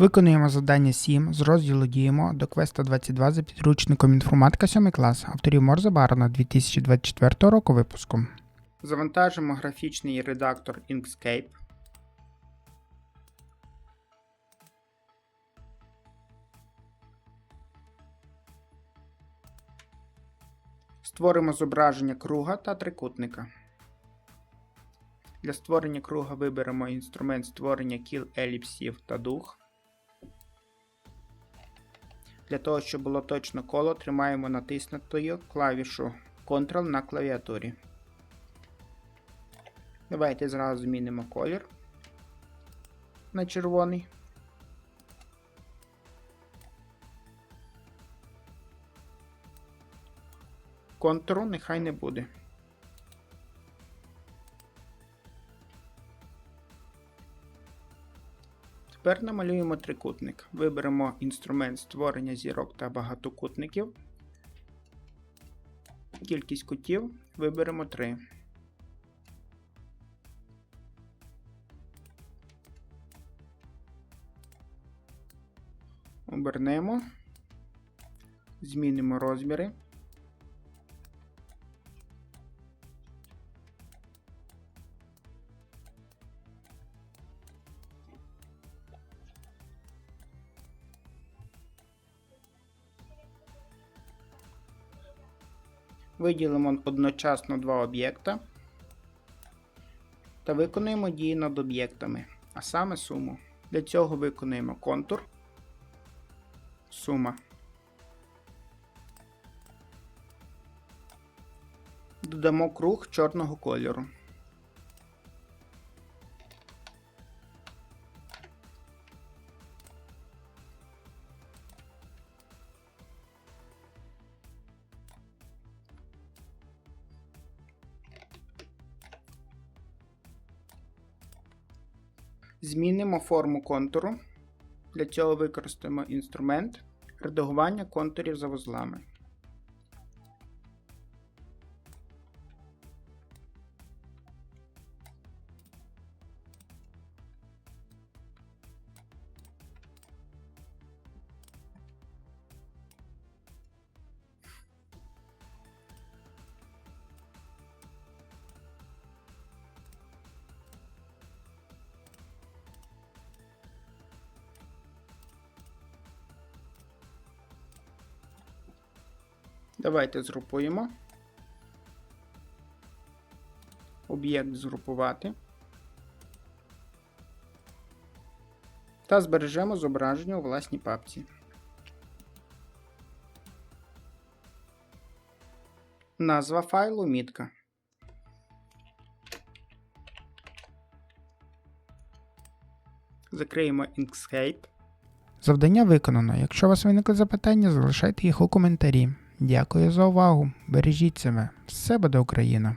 Виконуємо завдання 7 з розділу Діємо до квеста 22 за підручником інформатика 7 клас авторів Морзе Барона 2024 року випуску. Завантажимо графічний редактор Inkscape. Створимо зображення круга та трикутника. Для створення круга виберемо інструмент створення кіл еліпсів та дух. Для того, щоб було точно коло, тримаємо натиснутою клавішу Ctrl на клавіатурі. Давайте зразу змінимо колір на червоний. Контуру нехай не буде. Тепер намалюємо трикутник. Виберемо інструмент створення зірок та багатокутників. Кількість кутів виберемо 3. Обернемо, змінимо розміри. Виділимо одночасно два об'єкта та виконуємо дії над об'єктами, а саме суму. Для цього виконуємо контур, сума. Додамо круг чорного кольору. Змінимо форму контуру. Для цього використаємо інструмент редагування контурів за вузлами. Давайте згрупуємо. Об'єкт згрупувати. Та збережемо зображення у власній папці. Назва файлу мітка. Закриємо Inkscape. Завдання виконано. Якщо у вас виникли запитання, залишайте їх у коментарі. Дякую за увагу. Бережіть себе. Все буде Україна!